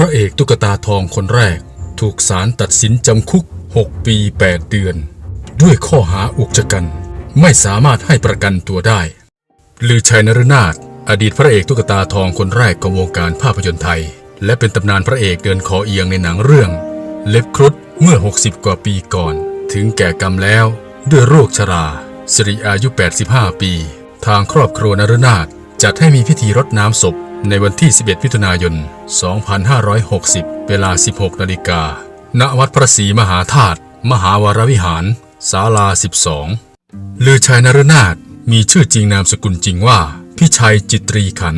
ระเอกตุ๊กตาทองคนแรก ถูกศาลตัดสินจำคุก 6 ปี 8 เดือน ด้วยข้อหาอุกชะกัน ไม่สามารถให้ประกันตัวได้ลือชัยนรนาถอดีตพระเอกตุ๊กตาทองคนแรกของวงการภาพยนตร์ไทย และเป็นตำนานพระเอกเดินคอเอียงในหนังเรื่อง เล็บครุฑเมื่อ 60 กว่าปีก่อน ถึงแก่กรรมแล้ว ด้วยโรคชราสิริอายุ 85 ปี ทางครอบครัวนรนาถจัดให้มีพิธีรดน้ำศพ ในวันที่ 11 มิถุนายน 2560 เวลา 16 นาฬิกา ณ วัดพระศรีมหาธาตุ มหาวรวิหาร ศาลา 12 ลือชัยนรนาถมีชื่อจริงนามสกุลจริงว่า พิชัยจิตรีขัน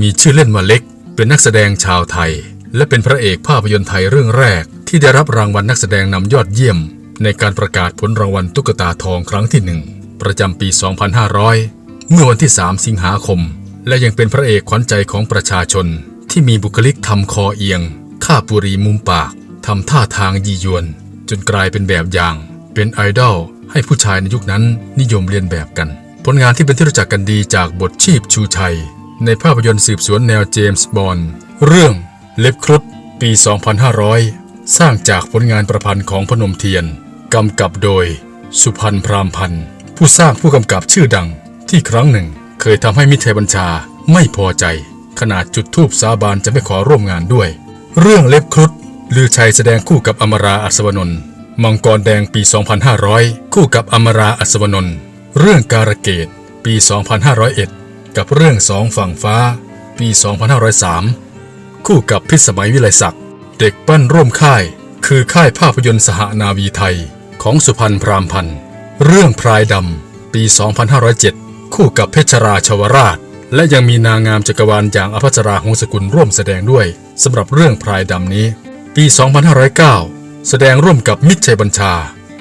มีชื่อเล่นว่าเล็ก เป็นนักแสดงชาวไทย และเป็นพระเอกภาพยนตร์ไทยเรื่องแรก ที่ได้รับรางวัลนักแสดงนำยอดเยี่ยม ในการประกาศผลรางวัลตุ๊กตาทองครั้งที่หนึ่งประจำปี 2500 เมื่อวันที่ 3 สิงหาคม และยังเป็นพระเอกขวัญใจของประชาชนที่มีบุคลิกทำคอเอียงข้าปุรีมุมปากทำท่าทางยียวน จนกลายเป็นแบบอย่าง เป็นไอดอลให้ผู้ชายในยุคนั้นนิยมเรียนแบบกัน ผลงานที่เป็นที่รู้จักกันดีจากบทชีพชูชัย ในภาพยนตร์สืบสวนแนวเจมส์บอนด์เรื่องเล็บครุฑปี 2500 สร้างจากผลงานประพันธ์ของพนมเทียน กำกับโดย สุพันธ์พรามพันธ์ผู้สร้างผู้กำกับชื่อดังที่ครั้งหนึ่ง เคยทำให้มิตรชัยบัญชาไม่พอใจ ขนาดจุดทูปสาบานจะไม่ขอร่วมงานด้วย เรื่องเล็บครุฑลือชัยแสดงคู่กับอมราอัศวนนท์มังกรแดงปี 2500 คู่กับอมราอัศวนนท์เรื่องการะเกดปี 2501 กับเรื่องสองฝั่งฟ้า ปี 2503 คู่กับพิสมัยวิไลศักดิ์เด็กปั้นร่วมค่าย คือค่ายภาพยนตร์สหนาวีไทยของสุพรรณพรามพันธ์เรื่องพรายดำปี 2507 คู่กับเพชรราชวราช และยังมีนางงามจักรวาลอย่างอภัสราหงสกุลร่วมแสดงด้วยสำหรับเรื่องพรายดำนี้ ปี 2509 แสดงร่วมกับมิตรชัยบัญชา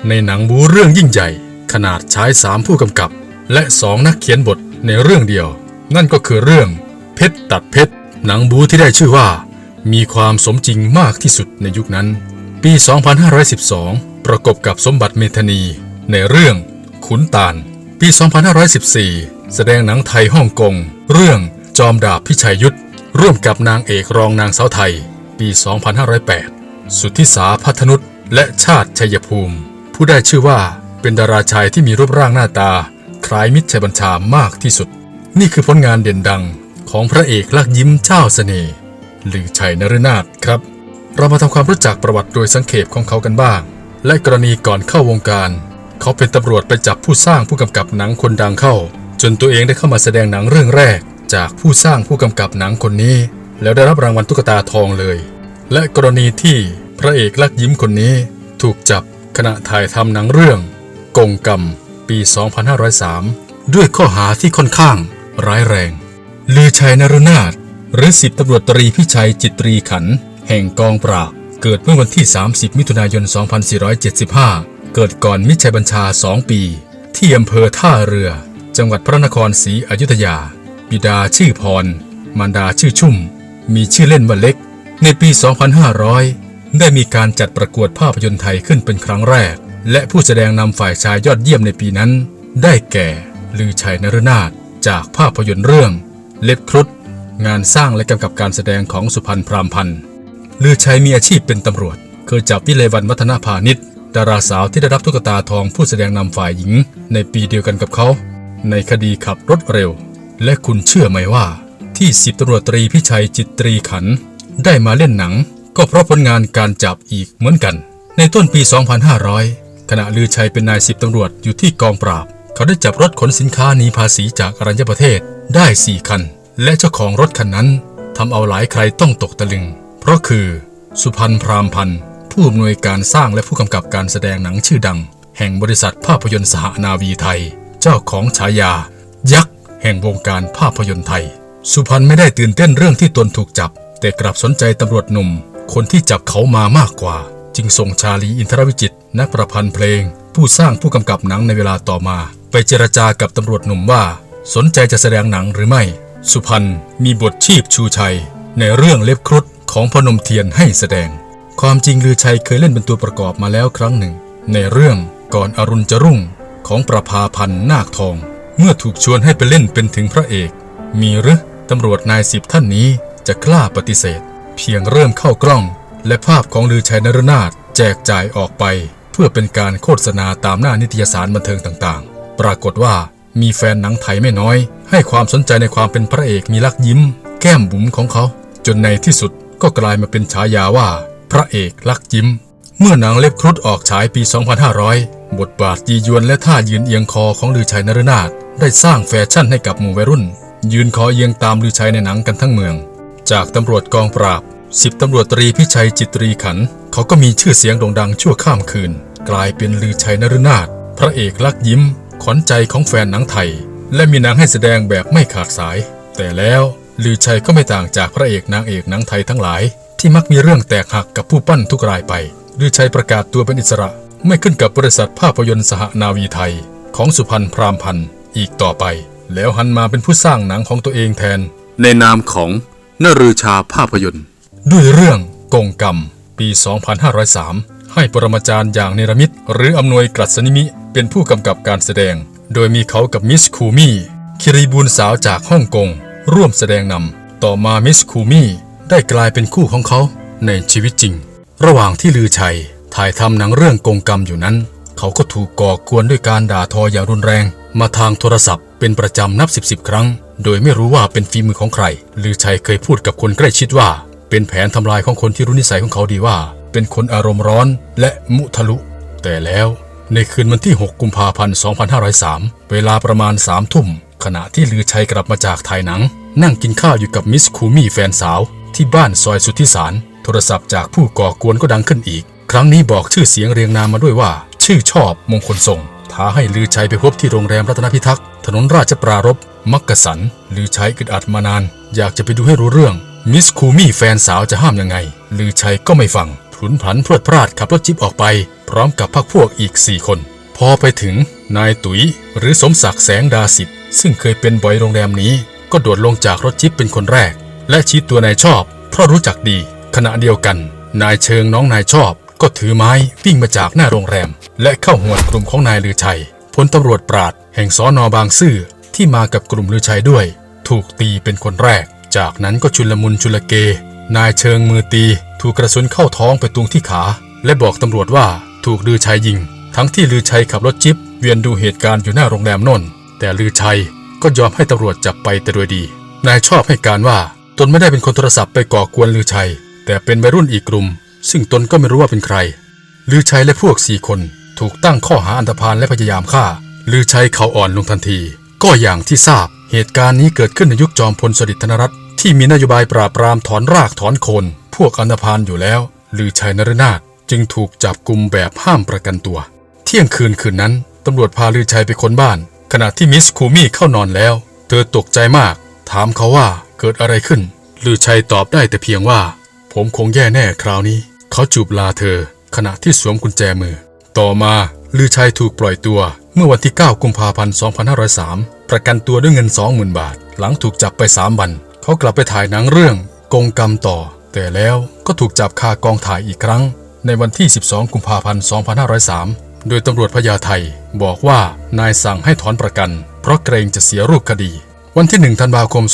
ในหนังบูเรื่องยิ่งใหญ่ ขนาดใช้สามผู้กำกับ และสองนักเขียนบทในเรื่องเดียว นั่นก็คือเรื่องเพชรตัดเพชรหนังบูที่ได้ชื่อว่า มีความสมจริงมากที่สุดในยุคนั้น ปี 2512 ประกบกับสมบัติเมธนี ในเรื่องขุนตาล ปี 2514 แสดงหนังไทยฮ่องกง เรื่องจอมดาบพิชัยยุทธร่วมกับนางเอกรองนางสาวไทย ปี 2508 สุทธิสาพัฒนุษและชาติชัยภูมิ ผู้ได้ชื่อว่าเป็นดาราชายที่มีรูปร่างหน้าตา คล้ายมิตรชัยบัญชามากที่สุด นี่คือผลงานเด่นดังของพระเอกลักยิ้มเจ้าเสน่ห์หรือชัยนรนาถครับ เรามาทำความรู้จักประวัติโดยสังเขปของเขากันบ้าง และกรณีก่อนเข้าวงการ เขาเป็นตำรวจไปจับผู้สร้างผู้กำกับหนังคนดังเข้า จนตัวเองได้เข้ามาแสดงหนังเรื่องแรก จากผู้สร้างผู้กำกับหนังคนนี้ แล้วได้รับรางวัลตุ๊กตาทองเลย และกรณีที่พระเอกลักยิ้มคนนี้ ถูกจับขณะถ่ายทำหนังเรื่อง กงกรรม ปี 2503 ด้วยข้อหาที่ค่อนข้าง ร้ายแรง ลือชัยนรนาถหรือสิบตำรวจตรีพิชัยจิตรีขัน แห่งกองปราบ เกิดเมื่อวันที่ 30 มิถุนายน 2475 เกิดก่อนมิชัยบัญชา2ปี ที่อำเภอท่าเรือ จังหวัดพระนครศรีอยุธยา บิดาชื่อพร มารดาชื่อชุ่ม มีชื่อเล่นว่าเล็ก ในปี 2500 ได้มีการจัดประกวดภาพยนตร์ไทยขึ้นเป็นครั้งแรก และผู้แสดงนำฝ่ายชายยอดเยี่ยมในปีนั้น ได้แก่ลือชัยนรนาถจากภาพยนตร์เรื่อง เล็บครุฑงานสร้างและกำกับการแสดงของสุพรรณพรามพันธ์ลือชัยมีอาชีพเป็นตำรวจ เคยจับวิเลวันวัฒนาพาณิชย์ ดาราสาวที่ได้รับตุ๊กตาทองผู้แสดงนำฝ่ายหญิง ในปีเดียวกันกับเขา ในคดีขับรถเร็ว และคุณเชื่อไหมว่า ที่สิบตำรวจตรีพิชัยจิตตรีขัน ได้มาเล่นหนัง ก็เพราะผลงานการจับอีกเหมือนกัน ในต้นปี 2500 ขณะลือชัยเป็นนายสิบตำรวจอยู่ที่กองปราบ เขาได้จับรถขนสินค้าหนีภาษีจากอรัญญประเทศได้ 4 คัน และเจ้าของรถคันนั้นทำเอาหลายใครต้องตกตะลึง เพราะคือ สุพันธ์พรามพันธ์ ผู้อำนวยการสร้างและผู้กำกับการแสดงหนังชื่อดัง แห่งบริษัทภาพยนตร์สหนาวีไทย เจ้าของฉายา ยักษ์ แห่งวงการภาพยนตร์ไทย สุพันธ์ไม่ได้ตื่นเต้นเรื่องที่ตนถูกจับ แต่กลับสนใจตำรวจหนุ่ม คนที่จับเขามามากกว่า จึงส่งชาลีอินทรวิจิตนักประพันธ์เพลง ผู้สร้างผู้กำกับหนังในเวลาต่อมา ไปเจรจากับตำรวจหนุ่มว่า สนใจจะแสดงหนังหรือไม่ สุพรรณมีบทชีพชูชัย ในเรื่องเล็บครุฑของพนมเทียนให้แสดง ความจริงลือชัยเคยเล่นเป็นตัวประกอบมาแล้วครั้งหนึ่ง ในเรื่องก่อนอรุณจะรุ่งของประภาพันธ์นาคทอง เมื่อถูกชวนให้ไปเล่นเป็นถึงพระเอก มีหรือตำรวจนายสิบท่านนี้จะกล้าปฏิเสธ เพียงเริ่มเข้ากล้อง และภาพของลือชัยนรนาถแจกจ่ายออกไป เพื่อเป็นการโฆษณาตามหน้านิตยสารบันเทิงต่างๆ ปรากฏว่ามีแฟนหนังไทยไม่น้อย ให้ความสนใจในความเป็นพระเอกมีลักยิ้ม แก้มบุ๋มของเขา จนในที่สุดก็กลายมาเป็นฉายาว่า พระเอกลักยิ้ม เมื่อหนังเล็บครุฑออกฉายปี 2500 บทบาทยียวนและท่ายืนเอียงคอของลือชัยนรนาถได้สร้างแฟชั่นให้กับหมู่วัยรุ่น ยืนคอเอียงตามลือชัยในหนังกันทั้งเมือง จากตำรวจกองปราบสิบตำรวจตรีพิชัยจิตรีขัน เขาก็มีชื่อเสียงโด่งดังชั่วข้ามคืน กลายเป็นลือชัยนรนาถพระเอกลักยิ้ม ขวัญใจของแฟนหนังไทย และมีหนังให้แสดงแบบไม่ขาดสาย แต่แล้วลือชัยก็ไม่ต่างจากพระเอกนางเอกหนังไทยทั้งหลาย ที่มักมีเรื่องแตกหักกับผู้ปั้นทุกรายไปลือชัยประกาศตัวเป็นอิสระ ไม่ขึ้นกับบริษัทภาพยนตร์สหนาวีไทย ของสุพรรณพรามพันธ์อีกต่อไป แล้วหันมาเป็นผู้สร้างหนังของตัวเองแทน ในนามของนรือชาภาพยนตร์ ด้วยเรื่องกงกรรม ปี 2503 ให้ปรมาจารย์อย่างเนรมิต หรืออำนวยกรัศนิมิเป็นผู้กำกับการแสดง โดยมีเขากับมิสคูมี่คิริบูลสาวจากฮ่องกงร่วมแสดงนำต่อมามิสคูมี่ ได้กลายเป็นคู่ของเขาในชีวิตจริง ระหว่างที่ลือชัยถ่ายทำหนังเรื่องกงกรรมอยู่นั้น เขาก็ถูกก่อกวนด้วยการด่าทออย่างรุนแรง มาทางโทรศัพท์เป็นประจำนับสิบสิบครั้ง โดยไม่รู้ว่าเป็นฝีมือของใคร ลือชัยเคยพูดกับคนใกล้ชิดว่า เป็นแผนทำลายของคนที่รู้นิสัยของเขาดีว่า เป็นคนอารมณ์ร้อนและมุทะลุ แต่แล้วในคืนวันที่ 6 กุมภาพันธ์ 2503 เวลาประมาณ3ทุ่ม ขณะที่ลือชัยกลับมาจากถ่ายหนัง นั่งกินข้าวอยู่กับมิสคูมี่แฟนสาว ที่บ้านซอยสุทธิสาร โทรศัพท์จากผู้ก่อกวนก็ดังขึ้นอีก ครั้งนี้บอกชื่อเสียงเรียงนามมาด้วยว่า ชื่อชอบมงคลส่งท้าให้ลือชัยไปพบที่โรงแรมรัตนพิทักษ์ถนนราชปรารภมักกะสันลือชัยอึดอัดมานาน อยากจะไปดูให้รู้เรื่อง มิสคูมี่แฟนสาวจะห้ามยังไง ลือชัยก็ไม่ฟังพลุนผันพรวดพลาดขับรถจิบออกไป พร้อมกับพักพวกอีก4คน พอไปถึงนายตุ๋ย หรือสมศักดิ์แสงดาสิทธิ์ซึ่งเคยเป็นบอยโรงแรมนี้ ก็โดดลงจากรถจิบเป็นคนแรก และชี้ตัวนายชอบ เพราะรู้จักดี ขณะเดียวกัน นายเชิงน้องนายชอบ ก็ถือไม้วิ่งมาจากหน้าโรงแรม และเข้าหวดกลุ่มของนายลือชัยพลตำรวจปราด แห่งสอนอบางซื่อที่มากับกลุ่มลือชัยด้วย ถูกตีเป็นคนแรก จากนั้นก็ชุลมุนชุลเก นายเชิงมือตี ถูกกระสุนเข้าท้องไปตรงที่ขา และบอกตำรวจว่าถูกลือชัยยิง ทั้งที่ลือชัยขับรถจิ๊บเวียนดูเหตุการณ์อยู่หน้าโรงแรมนนแต่ลือชัยก็ยอมให้ตำรวจจับไปแต่โดยดี นายชอบให้การว่า ตนไม่ได้เป็นคนโทรศัพท์ไปก่อกวนลือชัย แต่เป็นวัยรุ่นอีกกลุ่ม ซึ่งตนก็ไม่รู้ว่าเป็นใคร ลือชัยและพวกสี่คนถูกตั้งข้อหาอันธพาลและพยายามฆ่า ลือชัยเขาอ่อนลงทันที ก็อย่างที่ทราบ เหตุการณ์นี้เกิดขึ้นในยุคจอมพลสฤษดิ์ธนรัตน์ที่มีนโยบายปราบปรามถอนรากถอนโคน พวกอันธพาลอยู่แล้ว ลือชัยนรนาถจึงถูกจับกลุ่มแบบห้ามประกันตัว เที่ยงคืนคืนนั้นตำรวจพาลือชัยไปค้นบ้าน ขณะที่มิสคูมี่เข้านอนแล้ว เธอตกใจมาก ถามเขาว่า เกิดอะไรขึ้น ลือชัยตอบได้แต่เพียงว่า ผมคงแย่แน่คราวนี้ เขาจูบลาเธอ ขณะที่สวมกุญแจมือ ต่อมาลือชัยถูกปล่อยตัว เมื่อวันที่ 9 กุมภาพันธ์ 2503 ประกันตัวด้วยเงิน 20,000 บาท หลังถูกจับไป 3 วัน เขากลับไปถ่ายหนังเรื่อง กงกรรมต่อ แต่แล้วก็ถูกจับคากองถ่ายอีกครั้ง ในวันที่ 12 กุมภาพันธ์ 2503 โดยตำรวจพญาไทบอกว่านายสั่งให้ถอนประกัน เพราะเกรงจะเสียรูปคดี วันที่ 1 ธันวาคม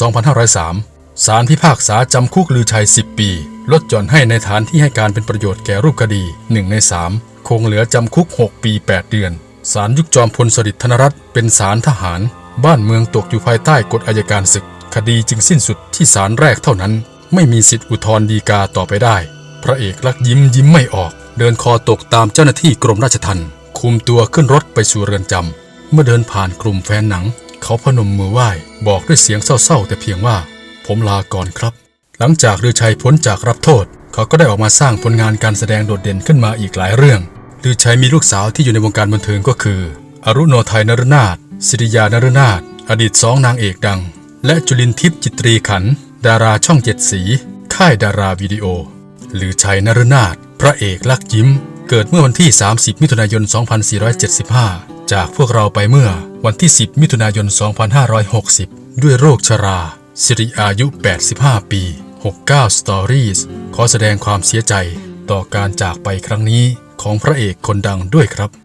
2503 ศาลพิพากษาจำคุกลือชัย 10 ปี ลดหย่อนให้ในฐานที่ให้การเป็นประโยชน์แก่รูปคดี 1 ใน 3 คงเหลือจำคุก 6 ปี 8 เดือน ศาลยุคจอมพลสฤษดิ์ธนรัตน์เป็นศาลทหาร บ้านเมืองตกอยู่ภายใต้กฎอายการศึก คดีจึงสิ้นสุดที่ศาลแรกเท่านั้น ไม่มีสิทธิอุทธรณ์ฎีกาต่อไปได้ พระเอกลักยิ้มยิ้มไม่ออก เดินคอตกตามเจ้าหน้าที่กรมราชทัณฑ์คุมตัวขึ้นรถไปสู่เรือนจำเมื่อเดินผ่านกลุ่มแฟนหนัง เขาพนมมือไหว้บอกด้วยเสียงเศร้าๆ แต่เพียงว่า ผมลาก่อนครับ หลังจากลือชัยพ้นจากรับโทษ เขาก็ได้ออกมาสร้างผลงานการแสดงโดดเด่นขึ้นมาอีกหลายเรื่องลือชัยมีลูกสาวที่อยู่ในวงการบันเทิงก็คือ อรุโนไทยนรนาถสิริยานรนาถอดีตสองนางเอกดัง และจุลินทิพย์จิตรีขัน ดาราช่องเจ็ดสี ค่ายดาราวิดีโอลือชัยนรนาถพระเอกลักยิ้ม เกิดเมื่อวันที่ 30 มิถุนายน 2475 จากพวกเราไปเมื่อวันที่ 10 มิถุนายน 2560 ด้วยโรคชรา สิริอายุ 85 ปี 69 Stories ขอแสดงความเสียใจต่อการจากไปครั้งนี้ของพระเอกคนดังด้วยครับ